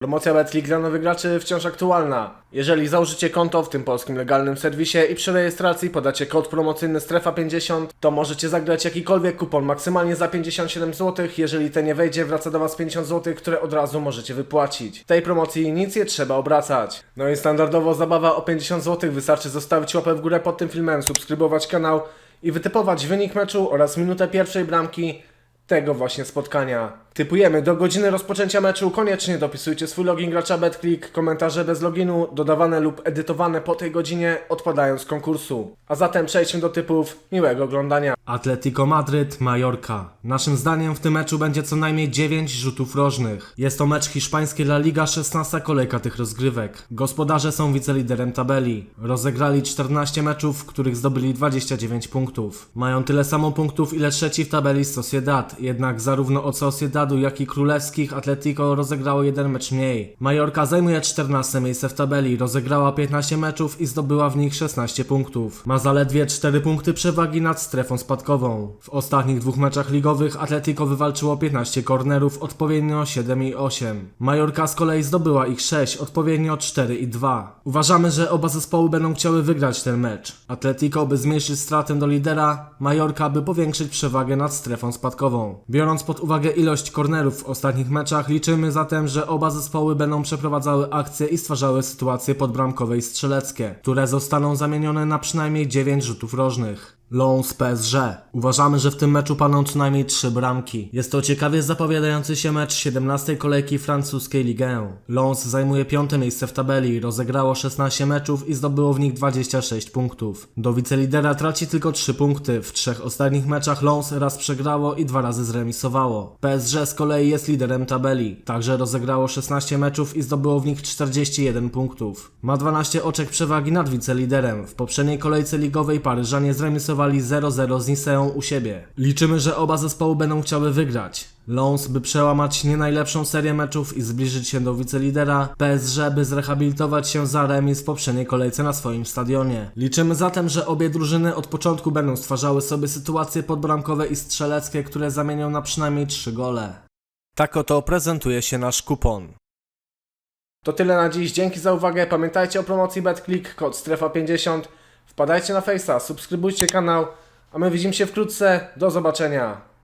Promocja Betclick dla nowych graczy wciąż aktualna. Jeżeli założycie konto w tym polskim legalnym serwisie i przy rejestracji podacie kod promocyjny STREFA50, to możecie zagrać jakikolwiek kupon maksymalnie za 57 zł. Jeżeli ten nie wejdzie, wraca do Was 50 zł, które od razu możecie wypłacić. W tej promocji nic nie trzeba obracać. No i standardowo zabawa o 50 zł. Wystarczy zostawić łapę w górę pod tym filmem, subskrybować kanał i wytypować wynik meczu oraz minutę pierwszej bramki tego właśnie spotkania. Typujemy do godziny rozpoczęcia meczu. Koniecznie dopisujcie swój login gracza BetClick, komentarze bez loginu, dodawane lub edytowane po tej godzinie, odpadają z konkursu. A zatem przejdźmy do typów. Miłego oglądania. Atletico Madryt, Majorka. Naszym zdaniem w tym meczu będzie co najmniej 9 rzutów rożnych. Jest to mecz hiszpańskiej La Liga, 16 kolejka tych rozgrywek. Gospodarze są wiceliderem tabeli. Rozegrali 14 meczów, w których zdobyli 29 punktów. Mają tyle samo punktów, ile trzeci w tabeli Sociedad, jednak zarówno od Sociedadu, jak i królewskich Atletico rozegrało jeden mecz mniej. Majorka zajmuje 14 miejsce w tabeli, rozegrała 15 meczów i zdobyła w nich 16 punktów. Ma zaledwie 4 punkty przewagi nad strefą spadkową. W ostatnich dwóch meczach ligowych Atletico wywalczyło 15 kornerów, odpowiednio 7 i 8. Majorka z kolei zdobyła ich 6, odpowiednio 4 i 2. Uważamy, że oba zespoły będą chciały wygrać ten mecz. Atletico by zmniejszyć stratę do lidera, Majorka by powiększyć przewagę nad strefą spadkową. Biorąc pod uwagę ilość kornerów w ostatnich meczach, liczymy zatem, że oba zespoły będą przeprowadzały akcje i stwarzały sytuacje podbramkowe i strzeleckie, które zostaną zamienione na przynajmniej 9 rzutów rożnych. Lons PSG. Uważamy, że w tym meczu paną co najmniej 3 bramki. Jest to ciekawie zapowiadający się mecz 17 kolejki francuskiej Ligue 1. Lons zajmuje piąte miejsce w tabeli, rozegrało 16 meczów i zdobyło w nich 26 punktów. Do wicelidera traci tylko 3 punkty. W trzech ostatnich meczach Lons raz przegrało i dwa razy zremisowało. PSG z kolei jest liderem tabeli. Także rozegrało 16 meczów i zdobyło w nich 41 punktów. Ma 12 oczek przewagi nad wiceliderem. W poprzedniej kolejce ligowej Paryżanie zremisowali 0-0 z Niceą u siebie. Liczymy, że oba zespoły będą chciały wygrać. Lons by przełamać nie najlepszą serię meczów i zbliżyć się do wicelidera, PSG by zrehabilitować się za remis w poprzedniej kolejce na swoim stadionie. Liczymy zatem, że obie drużyny od początku będą stwarzały sobie sytuacje podbramkowe i strzeleckie, które zamienią na przynajmniej 3 gole. Tak oto prezentuje się nasz kupon. To tyle na dziś. Dzięki za uwagę. Pamiętajcie o promocji BetClick, kod STREFA50. Wpadajcie na Face'a, subskrybujcie kanał, a my widzimy się wkrótce. Do zobaczenia.